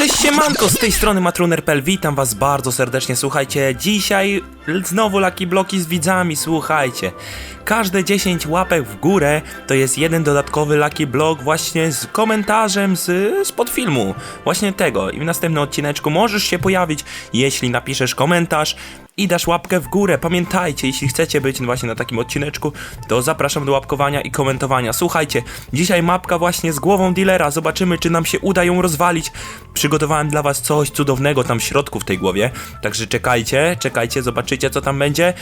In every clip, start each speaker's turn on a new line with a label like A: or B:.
A: Cześć siemanko, z tej strony Matruner.pl, witam was bardzo serdecznie, słuchajcie, dzisiaj znowu Lucky Bloki z widzami, słuchajcie. Każde 10 łapek w górę to jest jeden dodatkowy Lucky Block właśnie z komentarzem z, z podfilmu, właśnie tego. I w następnym odcineczku możesz się pojawić, jeśli napiszesz komentarz i dasz łapkę w górę. Pamiętajcie, jeśli chcecie być właśnie na takim odcineczku, to zapraszam do łapkowania i komentowania. Słuchajcie, dzisiaj mapka właśnie z głową dealera. Zobaczymy, czy nam się uda ją rozwalić. Przygotowałem dla was coś cudownego tam w środku w tej głowie. Także czekajcie, czekajcie, zobaczycie co tam będzie.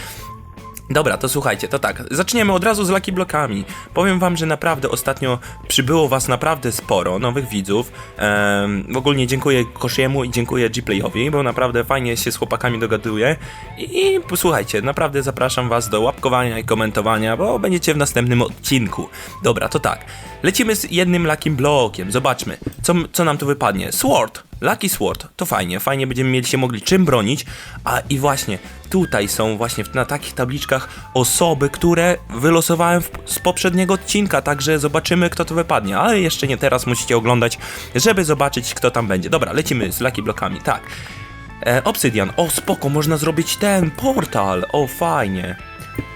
A: Dobra, to słuchajcie, to tak, zaczniemy od razu z Lucky Blockami. Powiem wam, że naprawdę ostatnio przybyło was naprawdę sporo nowych widzów. Ehm, ogólnie dziękuję Kosziemu i dziękuję Gplayowi, bo naprawdę fajnie się z chłopakami dogaduję. I posłuchajcie, naprawdę zapraszam was do łapkowania i komentowania, bo będziecie w następnym odcinku. Dobra, to tak, lecimy z jednym Lucky Blockiem, zobaczmy, co, co nam tu wypadnie. Sword! Lucky Sword, to fajnie, fajnie będziemy mieli się mogli czym bronić, a i właśnie tutaj są właśnie na takich tabliczkach osoby, które wylosowałem w, z poprzedniego odcinka, także zobaczymy kto to wypadnie, ale jeszcze nie teraz musicie oglądać, żeby zobaczyć kto tam będzie. Dobra, lecimy z Lucky Blockami, tak. E, Obsydian, o spoko, można zrobić ten portal, o fajnie.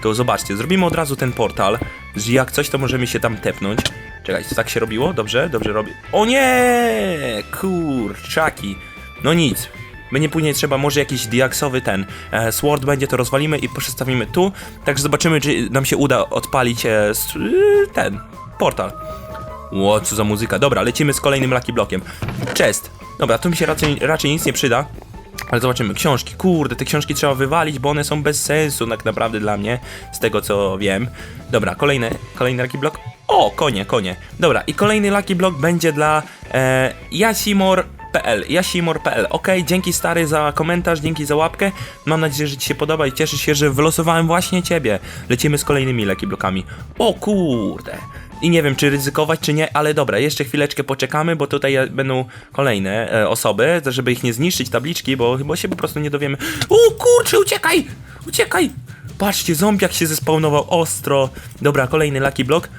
A: To zobaczcie, zrobimy od razu ten portal, jak coś to możemy się tam tepnąć. Czekajcie, tak się robiło? Dobrze, dobrze robię. O nie! Kurczaki. No nic. Będzie później trzeba może jakiś diaksowy ten e, sword będzie, to rozwalimy i przestawimy tu. Także zobaczymy, czy nam się uda odpalić e, s- y, ten portal. Ło, co za muzyka. Dobra, lecimy z kolejnym Lucky Blockiem. Chest. Dobra, tu mi się raczej, raczej nic nie przyda. Ale zobaczymy, książki, kurde, te książki trzeba wywalić, bo one są bez sensu tak naprawdę dla mnie, z tego co wiem. Dobra, kolejny, kolejny Lucky Block. O, konie, konie. Dobra, i kolejny Lucky Block będzie dla e, Jasimor.pl, jasimor.pl. Ok, dzięki stary za komentarz, dzięki za łapkę. Mam nadzieję, że ci się podoba i cieszę się, że wylosowałem właśnie ciebie. Lecimy z kolejnymi Lucky Blockami. O kurde. I nie wiem, czy ryzykować, czy nie, ale dobra, jeszcze chwileczkę poczekamy, bo tutaj będą kolejne e, osoby, żeby ich nie zniszczyć tabliczki, bo chyba się po prostu nie dowiemy. O kurczę, uciekaj! Uciekaj! Patrzcie, zombiak się zespawnował ostro. Dobra, kolejny Lucky Block.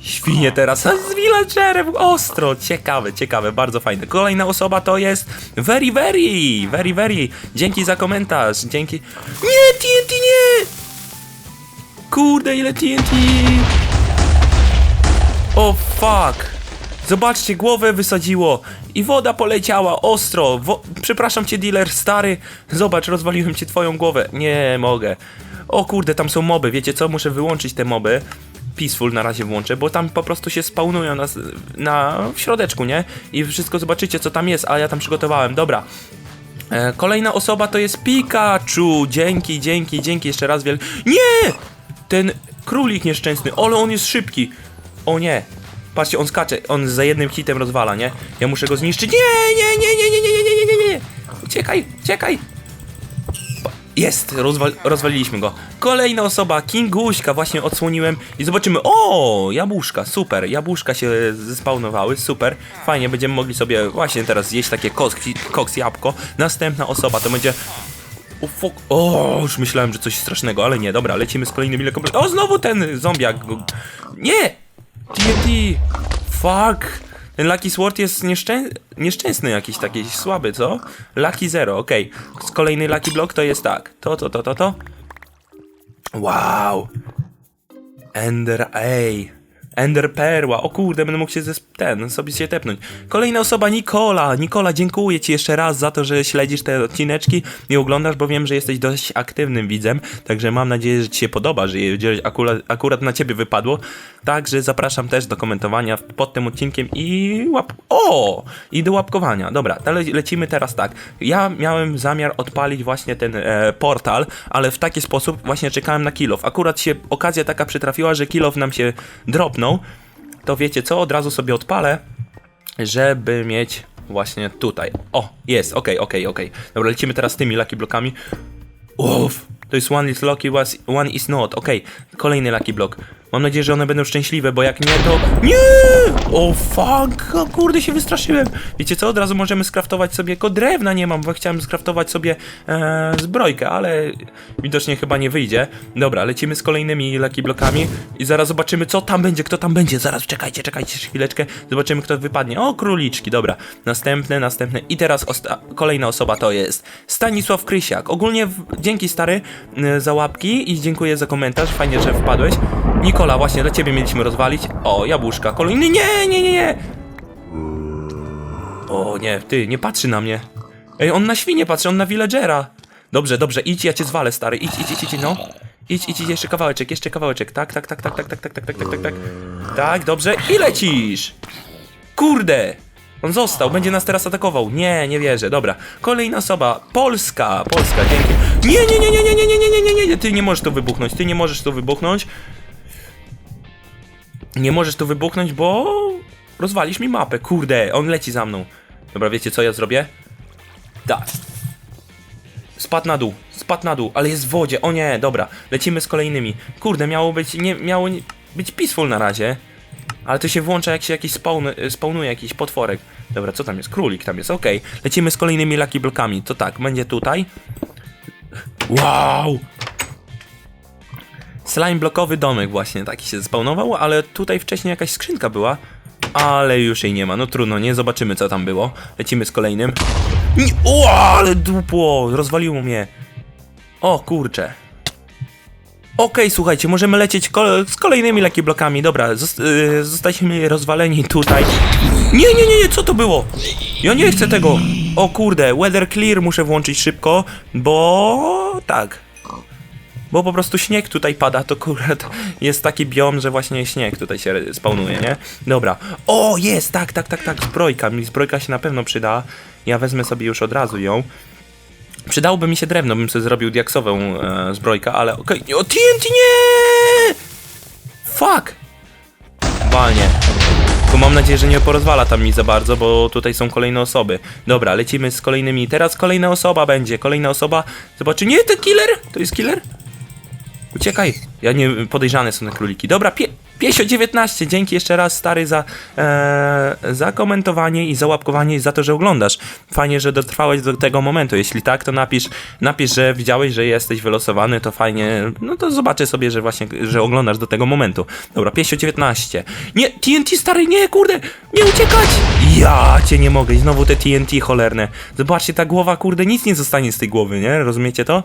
A: Świnie teraz, z villagerem ostro. Ciekawe, ciekawe, bardzo fajne. Kolejna osoba to jest Very Very, Very Very. Dzięki za komentarz, dzięki... Nie, TNT nie! Kurde, ile TNT! O fuck! Zobaczcie, głowę wysadziło i woda poleciała ostro. Wo Przepraszam cię, dealer stary. Zobacz, rozwaliłem ci twoją głowę. Nie mogę. O kurde, tam są moby. Wiecie co? Muszę wyłączyć te moby. Peaceful na razie włączę, bo tam po prostu się spawnują na, na w środeczku, nie? I wszystko zobaczycie, co tam jest, a ja tam przygotowałem. Dobra. E, kolejna osoba to jest Pikachu. Dzięki, dzięki, dzięki jeszcze raz wiel. Nie! Ten królik nieszczęsny, ale on jest szybki. O nie. Patrzcie, on skacze, on za jednym hitem rozwala, nie? Ja muszę go zniszczyć. Nie, nie, nie, nie, nie, nie, nie, nie, nie, nie. Uciekaj, uciekaj. Pa- Jest, rozwal rozwaliliśmy go. Kolejna osoba, Kinguśka, właśnie odsłoniłem i zobaczymy. O, jabłuszka, super, jabłuszka się zespawnowały, super. Fajnie, będziemy mogli sobie właśnie teraz zjeść takie koks, koks jabłko. Następna osoba to będzie o, o, już myślałem, że coś strasznego, ale nie, dobra, lecimy z kolejnymi lekami. O, znowu ten zombiak. Nie! TNT! Fuck! Ten Lucky Sword jest nieszczę... nieszczęsny jakiś taki słaby, co? Lucky Zero, okej. Z Kolejny Lucky Block to jest tak. To, to, to, to, to. Wow! Ender, ej. Ender Perła, o kurde, będę mógł się ten, sobie się tepnąć. Kolejna osoba, Nikola. Nikola, dziękuję ci jeszcze raz za to, że śledzisz te odcineczki i oglądasz, bo wiem, że jesteś dość aktywnym widzem, także mam nadzieję, że ci się podoba, że akurat, akurat na ciebie wypadło. Także zapraszam też do komentowania pod tym odcinkiem i łap... O! I do łapkowania. Dobra, to le- lecimy teraz tak. Ja miałem zamiar odpalić właśnie ten e, portal, ale w taki sposób właśnie czekałem na kilof. Akurat się okazja taka przytrafiła, że kilof nam się dropnął. To wiecie co? Od razu sobie odpalę, żeby mieć właśnie tutaj. O, jest, okej, okej, okej. Dobra, lecimy teraz z tymi lucky blokami. Uff, to jest one is lucky, one is not. Okej, kolejny lucky block. Mam nadzieję, że one będą szczęśliwe, bo jak nie, to... Nie! O fuck! O kurde, się wystraszyłem. Wiecie co? Od razu możemy skraftować sobie... Tylko drewna nie mam, bo chciałem skraftować sobie e, zbrojkę, ale widocznie chyba nie wyjdzie. Dobra, lecimy z kolejnymi Lucky Blockami i zaraz zobaczymy, co tam będzie, kto tam będzie. Zaraz, czekajcie, czekajcie chwileczkę. Zobaczymy, kto wypadnie. O, króliczki, dobra. Następne, następne. I teraz kolejna osoba to jest Stanisław Krysiak. Ogólnie w- dzięki stary y, za łapki i dziękuję za komentarz. Fajnie, że wpadłeś. Nikola, właśnie dla ciebie mieliśmy rozwalić. O, jabłuszka. Kolejny. Nie, nie, nie, nie. O, nie, ty, nie patrzy na mnie. Ej, on na świnie patrzy, on na villagera. Dobrze, dobrze, idź, ja cię zwalę, stary. Idź, idź, idź, idź, no. Idź, idź, idź, jeszcze kawałeczek, jeszcze kawałeczek. Tak, tak, tak, tak, tak, tak, tak, tak, tak, tak, tak, tak. Tak, dobrze. I lecisz! Kurde! On został, będzie nas teraz atakował. Nie, nie wierzę. Dobra. Kolejna osoba. Polska. Polska, dzięki. Nie, nie, nie, nie, nie, nie, nie, nie, nie, nie, nie. Ty nie możesz tu wybuchnąć. Ty nie możesz tu wybuchnąć. Nie możesz tu wybuchnąć, bo rozwalisz mi mapę. Kurde, on leci za mną. Dobra, wiecie co ja zrobię? Tak. Spadł na dół, spadł na dół, ale jest w wodzie. O nie, dobra, lecimy z kolejnymi. Kurde, miało być, nie, miało być peaceful na razie. Ale to się włącza jak się jakiś spawn, y, spawnuje jakiś potworek. Dobra, co tam jest? Królik tam jest, okej. Lecimy z kolejnymi lucky blockami. To tak, będzie tutaj. Wow! Slime blokowy domek właśnie taki się spawnował, ale tutaj wcześniej jakaś skrzynka była. Ale już jej nie ma, no trudno, nie zobaczymy co tam było. Lecimy z kolejnym. Nie, o, ale dupło, rozwaliło mnie. O kurcze. Okej, słuchajcie, możemy lecieć kol z kolejnymi lucky blokami. Dobra, yy, zostaliśmy rozwaleni tutaj. Nie, nie, nie, nie, co to było? Ja nie chcę tego. O kurde, weather clear muszę włączyć szybko, bo tak. Bo po prostu śnieg tutaj pada, to akurat jest taki biom, że właśnie śnieg tutaj się spawnuje, nie? Dobra. O, jest, tak, tak, tak, tak, zbrojka. Mi zbrojka się na pewno przyda. Ja wezmę sobie już od razu ją. Przydałoby mi się drewno, bym sobie zrobił diaksową e, zbrojkę, ale okej. O, TNT nie! Fuck! Walnie. Tylko mam nadzieję, że nie porozwala tam mi za bardzo, bo tutaj są kolejne osoby. Dobra, lecimy z kolejnymi. Teraz kolejna osoba będzie. Kolejna osoba. Zobaczy. Nie, to killer! To jest killer? Uciekaj. Ja nie podejrzane są na króliki. Dobra, pie, Piesio 19, dzięki jeszcze raz stary za, e, za komentowanie i za łapkowanie i za to, że oglądasz. Fajnie, że dotrwałeś do tego momentu. Jeśli tak, to napisz, napisz, że widziałeś, że jesteś wylosowany, to fajnie. No to zobaczę sobie, że właśnie, że oglądasz do tego momentu. Dobra, Piesio 19. Nie, TNT stary, nie, kurde, nie uciekać! Ja cię nie mogę, i znowu te TNT cholerne. Zobaczcie, ta głowa, kurde, nic nie zostanie z tej głowy, nie? Rozumiecie to?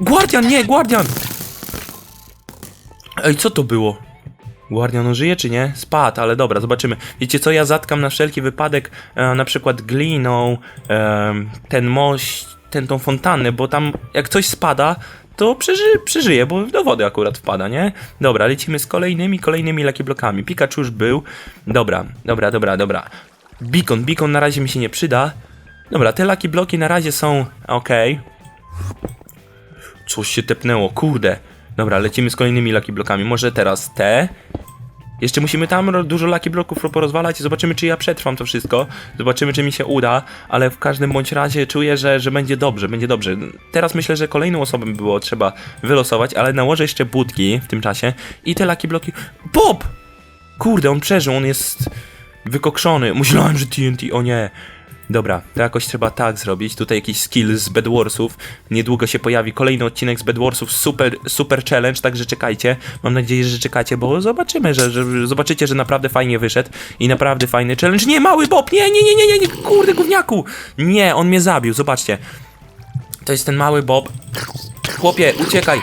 A: Guardian, nie, Guardian! Ej, co to było? Guardian on żyje czy nie? Spadł, ale dobra, zobaczymy. Wiecie co, ja zatkam na wszelki wypadek e, na przykład gliną e, ten mość, ten tą fontannę, bo tam jak coś spada, to przeży, przeżyje, bo do wody akurat wpada, nie? Dobra, lecimy z kolejnymi, kolejnymi lucky blokami. Pikachu już był. Dobra, dobra, dobra, dobra. Beacon, beacon na razie mi się nie przyda. Dobra, te lucky bloki na razie są ok. Coś się tepnęło, kurde. Dobra, lecimy z kolejnymi lucky blokami. Może teraz te. Jeszcze musimy tam dużo lucky bloków porozwalać i zobaczymy, czy ja przetrwam to wszystko. Zobaczymy, czy mi się uda, ale w każdym bądź razie czuję, że, że będzie dobrze, będzie dobrze. Teraz myślę, że kolejną osobę by było trzeba wylosować, ale nałożę jeszcze budki w tym czasie i te lucky bloki. Bob! Kurde, on przeżył, on jest wykokszony. Myślałem, że TNT, o nie. Dobra, to jakoś trzeba tak zrobić. Tutaj jakiś skill z Bedwarsów. Niedługo się pojawi kolejny odcinek z Bedwarsów. Super, super challenge, także czekajcie. Mam nadzieję, że czekacie, bo zobaczymy, że, że zobaczycie, że naprawdę fajnie wyszedł i naprawdę fajny challenge. Nie, mały Bob! Nie, nie, nie, nie, nie, nie, kurde, gówniaku! Nie, on mnie zabił, zobaczcie. To jest ten mały Bob. Chłopie, uciekaj!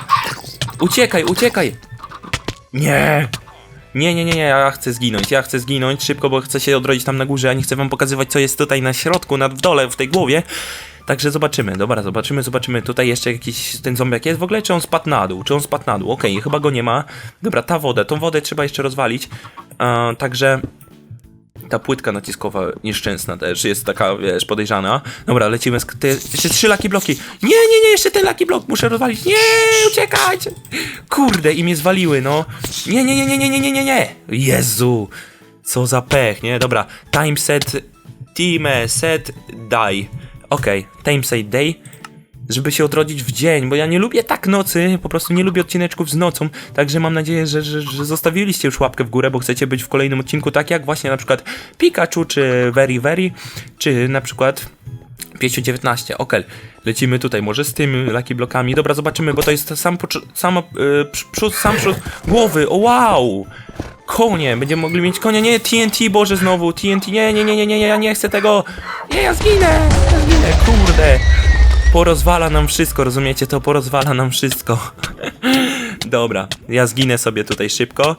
A: Uciekaj, uciekaj! Nie! Nie, nie, nie, ja chcę zginąć, ja chcę zginąć szybko, bo chcę się odrodzić tam na górze, a nie chcę wam pokazywać, co jest tutaj na środku, na w dole, w tej głowie. Także zobaczymy, dobra, zobaczymy, zobaczymy. Tutaj jeszcze jakiś ten zombiak jest w ogóle, czy on spadł na dół? Czy on spadł na dół? Okej, chyba go nie ma. Dobra, ta woda, tą wodę trzeba jeszcze rozwalić. E, także ta płytka naciskowa nieszczęsna też jest taka, wiesz, podejrzana. Dobra, lecimy z... Te, jeszcze trzy laki bloki. Nie, nie, nie, jeszcze ten laki blok muszę rozwalić. Nie, uciekać! Kurde, i mnie zwaliły, no. Nie, nie, nie, nie, nie, nie, nie, nie, nie. Jezu, co za pech, nie? Dobra, time set, team set, die. Okej, time set day. Żeby się odrodzić w dzień, bo ja nie lubię tak nocy, po prostu nie lubię odcineczków z nocą, także mam nadzieję, że, że, że zostawiliście już łapkę w górę, bo chcecie być w kolejnym odcinku, tak jak właśnie na przykład Pikachu, czy Very Very, czy na przykład 519, okej, lecimy tutaj, może z tymi Lucky Blockami, dobra, zobaczymy, bo to jest sam, pocz- samo, y, przy- przód, sam przód głowy, o wow! Konie, będziemy mogli mieć konie, nie, TNT, Boże, znowu, TNT, nie, nie, nie, nie, nie, ja nie chcę tego, nie, ja zginę, ja zginę, kurde, porozwala nam wszystko, rozumiecie, to porozwala nam wszystko. Dobra, ja zginę sobie tutaj szybko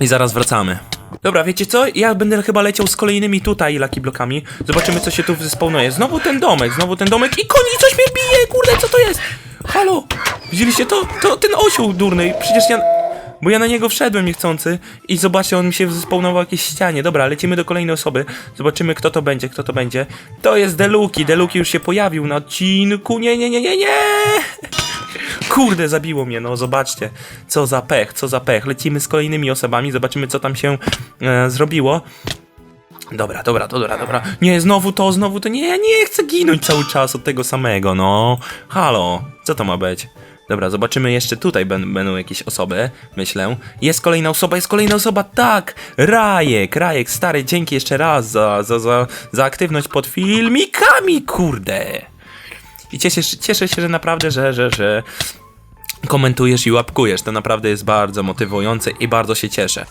A: i zaraz wracamy. Dobra, wiecie co? Ja będę chyba leciał z kolejnymi tutaj Lucky Blockami. Zobaczymy, co się tu zespawnuje. Znowu ten domek, znowu ten domek i koni, coś mnie bije, kurde, co to jest? Halo, widzieliście to? To ten osioł durny, przecież ja... Bo ja na niego wszedłem niechcący i zobaczcie, on mi się zespawnował w jakiejś ścianie. Dobra, lecimy do kolejnej osoby. Zobaczymy, kto to będzie, kto to będzie. To jest Deluki. Deluki już się pojawił na odcinku. Nie, nie, nie, nie, nie! Kurde, zabiło mnie, no zobaczcie. Co za pech, co za pech. Lecimy z kolejnymi osobami, zobaczymy, co tam się e, zrobiło. Dobra, dobra, dobra, dobra. Nie, znowu to, znowu to. Nie, ja nie chcę ginąć cały czas od tego samego, no. Halo, co to ma być? Dobra, zobaczymy jeszcze tutaj ben, będą jakieś osoby, myślę. Jest kolejna osoba, jest kolejna osoba, tak! Rajek, Rajek, stary, dzięki jeszcze raz za, za, za, za aktywność pod filmikami, kurde! I cieszę, cieszę się, że naprawdę, że, że, że komentujesz i łapkujesz. To naprawdę jest bardzo motywujące i bardzo się cieszę.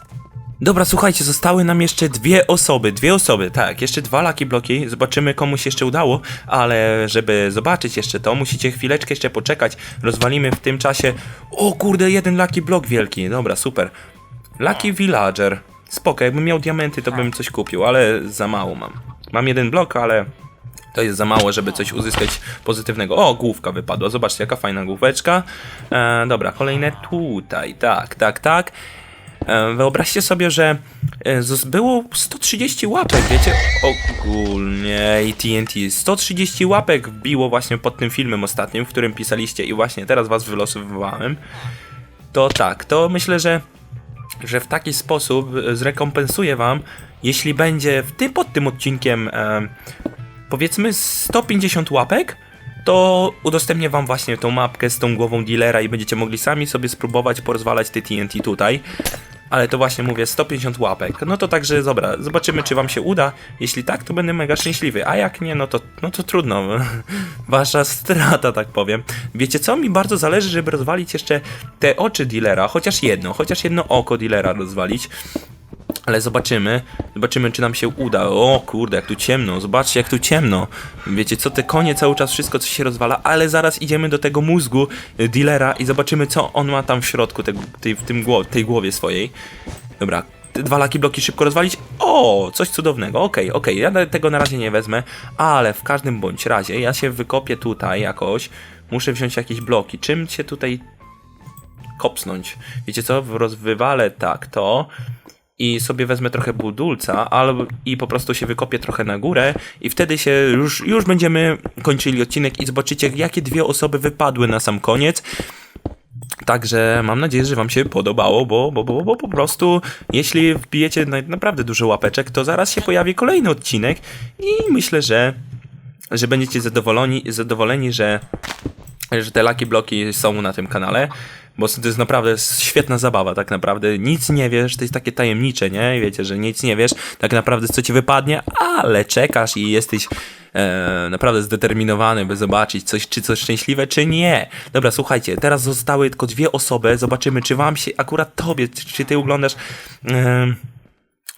A: Dobra, słuchajcie, zostały nam jeszcze dwie osoby, dwie osoby, tak, jeszcze dwa laki bloki, zobaczymy komu się jeszcze udało, ale żeby zobaczyć jeszcze to, musicie chwileczkę jeszcze poczekać, rozwalimy w tym czasie, o kurde, jeden laki blok wielki, dobra, super, Lucky Villager, spoko, jakbym miał diamenty, to bym coś kupił, ale za mało mam, mam jeden blok, ale to jest za mało, żeby coś uzyskać pozytywnego. O, główka wypadła. Zobaczcie, jaka fajna główeczka. E, dobra, kolejne tutaj. Tak, tak, tak. E, wyobraźcie sobie, że e, było 130 łapek, wiecie? Ogólnie TNT. 130 łapek wbiło właśnie pod tym filmem ostatnim, w którym pisaliście i właśnie teraz was wylosowywałem. To tak, to myślę, że że w taki sposób e, zrekompensuję wam, jeśli będzie w tym, pod tym odcinkiem powiedzmy 150 łapek, to udostępnię wam właśnie tą mapkę z tą głową dealera i będziecie mogli sami sobie spróbować porozwalać te TNT tutaj. Ale to właśnie mówię 150 łapek. No to także dobra, zobaczymy czy wam się uda. Jeśli tak, to będę mega szczęśliwy, a jak nie, no to, no to trudno. Wasza strata, tak powiem. Wiecie co? Mi bardzo zależy, żeby rozwalić jeszcze te oczy dealera, chociaż jedno, chociaż jedno oko dealera rozwalić. Ale zobaczymy, zobaczymy czy nam się uda. O kurde, jak tu ciemno, zobaczcie jak tu ciemno. Wiecie co, te konie cały czas wszystko co się rozwala, ale zaraz idziemy do tego mózgu y, dealera i zobaczymy co on ma tam w środku w tym gło- tej głowie swojej. Dobra, te dwa laki bloki szybko rozwalić. O, coś cudownego. Okej, okej, ja na- tego na razie nie wezmę, ale w każdym bądź razie ja się wykopię tutaj jakoś. Muszę wziąć jakieś bloki. Czym się tutaj kopsnąć? Wiecie co, rozwywalę tak to i sobie wezmę trochę budulca, albo i po prostu się wykopię trochę na górę i wtedy się już, już będziemy kończyli odcinek i zobaczycie jakie dwie osoby wypadły na sam koniec. Także mam nadzieję, że Wam się podobało, bo, bo, bo, bo po prostu jeśli wbijecie na, naprawdę dużo łapeczek, to zaraz się pojawi kolejny odcinek i myślę, że, że będziecie zadowoleni, zadowoleni że, że te laki bloki są na tym kanale. Bo to jest naprawdę świetna zabawa, tak naprawdę. Nic nie wiesz, to jest takie tajemnicze, nie? Wiecie, że nic nie wiesz, tak naprawdę co ci wypadnie, ale czekasz i jesteś e, naprawdę zdeterminowany, by zobaczyć coś, czy coś szczęśliwe, czy nie. Dobra, słuchajcie, teraz zostały tylko dwie osoby, zobaczymy, czy wam się, akurat tobie, czy, ty oglądasz... em,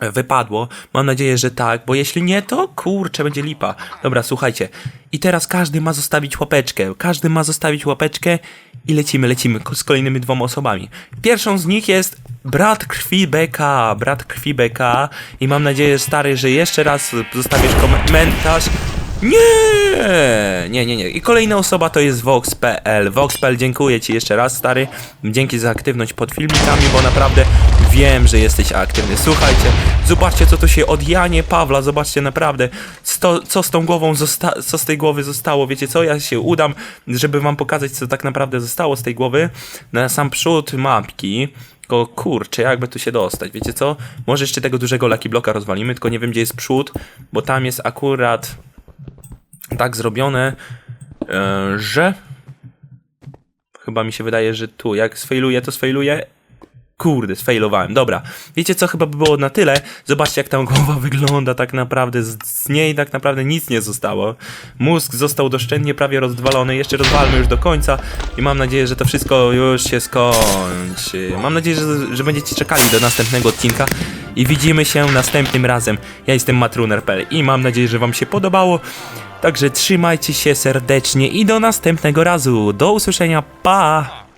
A: wypadło. Mam nadzieję, że tak, bo jeśli nie, to kurczę, będzie lipa. Dobra, słuchajcie. I teraz każdy ma zostawić łapeczkę. Każdy ma zostawić łapeczkę i lecimy, lecimy z kolejnymi dwoma osobami. Pierwszą z nich jest brat krwi BK. Brat krwi BK. I mam nadzieję, stary, że jeszcze raz zostawisz komentarz. Nie! Nie, nie, nie. I kolejna osoba to jest Vox.pl. Vox.pl, dziękuję Ci jeszcze raz, stary. Dzięki za aktywność pod filmikami, bo naprawdę wiem, że jesteś aktywny. Słuchajcie, zobaczcie, co tu się od Janie Pawla, zobaczcie naprawdę, sto, co z tą głową, co z tej głowy zostało. Wiecie co, ja się udam, żeby Wam pokazać, co tak naprawdę zostało z tej głowy. Na sam przód mapki. Tylko kurczę, jakby tu się dostać, wiecie co? Może jeszcze tego dużego Lucky Bloka rozwalimy, tylko nie wiem, gdzie jest przód, bo tam jest akurat tak zrobione, e, że... Chyba mi się wydaje, że tu, jak sfailuję, to sfailuję. Kurde, sfailowałem. Dobra, wiecie co, chyba by było na tyle. Zobaczcie, jak tam głowa wygląda tak naprawdę. Z, z niej tak naprawdę nic nie zostało. Mózg został doszczętnie prawie rozdwalony. Jeszcze rozwalmy już do końca i mam nadzieję, że to wszystko już się skończy. Mam nadzieję, że, że będziecie czekali do następnego odcinka i widzimy się następnym razem. Ja jestem Matruner.pl i mam nadzieję, że wam się podobało. Także trzymajcie się serdecznie i do następnego razu. Do usłyszenia. Pa!